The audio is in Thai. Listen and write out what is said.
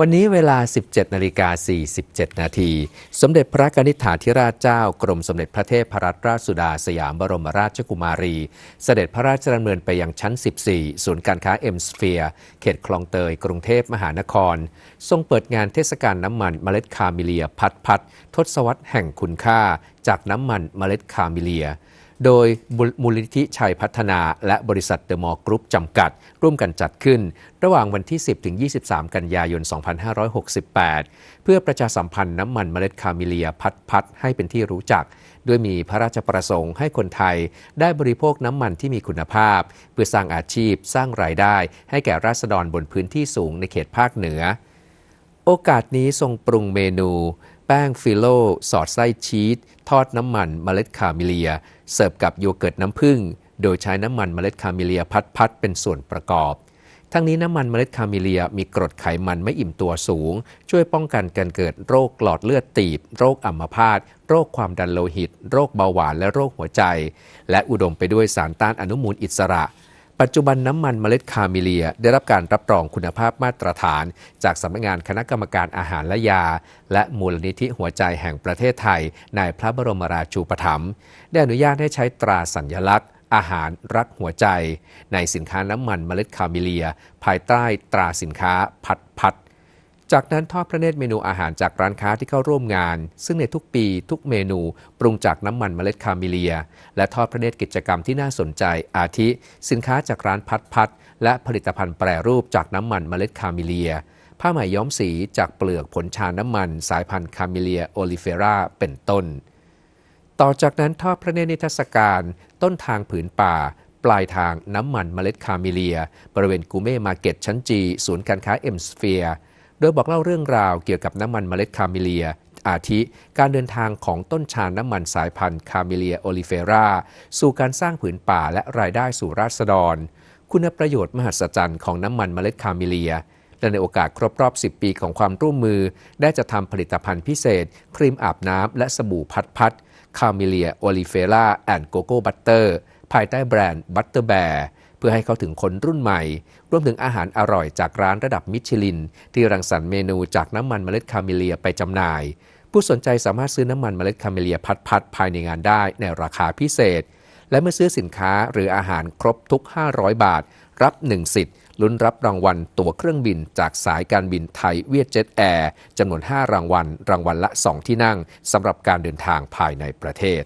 วันนี้เวลา 17นาฬิกา47 นาที สมเด็จพระกนิษฐาธิราชเจ้ากรมสมเด็จพระเทพรัตนราชสุดาสยามบรมราชกุมารี เสด็จพระราชดำเนินไปยังชั้น 14 ศูนย์การค้าเอ็มสเฟียร์เขตคลองเตย กรุงเทพมหานคร ทรงเปิดงานเทศกาลน้ำมันเมล็ดคาเมเลีย พัดพัดทศวรรษแห่งคุณค่า จากน้ำมันเมล็ดคาเมเลีย โดยมูลนิธิชัยพัฒนา และบริษัทเดอะมอลล์กรุ๊ปจำกัด ร่วมกันจัดขึ้น ระหว่างวันที่ 10 ถึง 23 กันยายน 2568 เพื่อประชาสัมพันธ์น้ำมันเมล็ดคาเมเลียพัดพัดให้เป็นที่รู้จัก ด้วยมีพระราชประสงค์ให้คนไทย ได้บริโภคน้ำมันที่มีคุณภาพ เพื่อสร้างอาชีพ สร้างรายได้ ให้แก่ราษฎรบนพื้นที่สูงในเขตภาคเหนือ โอกาสนี้ทรงปรุงเมนู แป้งฟิโล สอดไส้ชีส ทอดน้ำมันเมล็ดคาเมเลีย เสิร์ฟกับโยเกิร์ตน้ำผึ้ง โดยใช้น้ำมันเมล็ดคาเมเลียพัดพัดเป็นส่วนประกอบ ทั้งนี้น้ำมันเมล็ดคาเมเลียมีกรดไขมันไม่อิ่มตัวสูง ช่วยป้องกันการเกิดโรคหลอดเลือดตีบ โรคอัมพาต โรคความดันโลหิต โรคเบาหวานและโรคหัวใจ และอุดมไปด้วยสารต้านอนุมูลอิสระ ปัจจุบันน้ำมันเมล็ดคาเมเลีย ได้รับการรับรองคุณภาพมาตรฐาน จากสำนักงานคณะกรรมการอาหารและยา และมูลนิธิหัวใจแห่งประเทศไทย ในพระบรมราชูปถัมภ์ได้อนุญาตให้ใช้ตราสัญลักษณ์ อาหารรักหัวใจ ในสินค้าน้ำมันเมล็ดคาเมเลีย ภายใต้ตราสินค้าพัดพัด จากนั้นทอดพระเนตรเมนูอาหารจากร้านค้าที่เข้าร่วมงาน ซึ่งในทุกปีทุกเมนูปรุงจากน้ำมันเมล็ดคาเมเลีย และทอดพระเนตรกิจกรรมที่น่าสนใจ อาทิ สินค้าจากร้านพัดพัดและผลิตภัณฑ์แปรรูปจากน้ำมันเมล็ดคาเมเลีย ผ้าไหมย้อมสีจากเปลือกผลชาน้ำมัน สายพันธุ์คาเมเลียโอลิเฟราเป็นต้น ต่อจากนั้นทอดพระเนตรนิทรรศการ ต้นทางผืนป่าปลายทางน้ำมันเมล็ดคาเมเลีย บริเวณกูเม่มาร์เก็ตชั้นจีศูนย์การค้าเอ็มสเฟียร์ โดยบอกเล่าเรื่องราวเกี่ยวกับน้ำมันเมล็ดคาเมเลีย อาทิ การเดินทางของต้นชาน้ำมันสายพันธุ์คาเมเลียโอลิเฟราสู่การสร้างผืนป่าและรายได้สู่ราษฎร คุณประโยชน์มหัศจรรย์ของน้ำมันเมล็ดคาเมเลีย และในโอกาสครบรอบ 10 ปีของความร่วมมือ ได้จะทำผลิตภัณฑ์พิเศษ ครีมอาบน้ำและสบู่พัดพัดคาเมเลียโอลิเฟราแอนด์โกโก้บัตเตอร์ภายใต้แบรนด์บัตเตอร์แบร์ พื่อให้เข้าถึงคนรุ่นใหม่ รวมถึงอาหารอร่อยจากร้านระดับมิชลิน ที่รังสรรค์เมนูจากน้ำมันเมล็ดคาเมเลียไปจำหน่าย ผู้สนใจสามารถซื้อน้ำมันเมล็ดคาเมเลียพัดพัดภายในงานได้ในราคาพิเศษ และเมื่อซื้อสินค้าหรืออาหารครบทุก 500 บาท รับ 1 สิทธิ์ลุ้นรับรางวัลตั๋วเครื่องบินจากสายการบินไทยเวียดเจ็ตแอร์จำนวน 5 รางวัล รางวัลละ 2 ที่นั่งสำหรับการเดินทางภายในประเทศ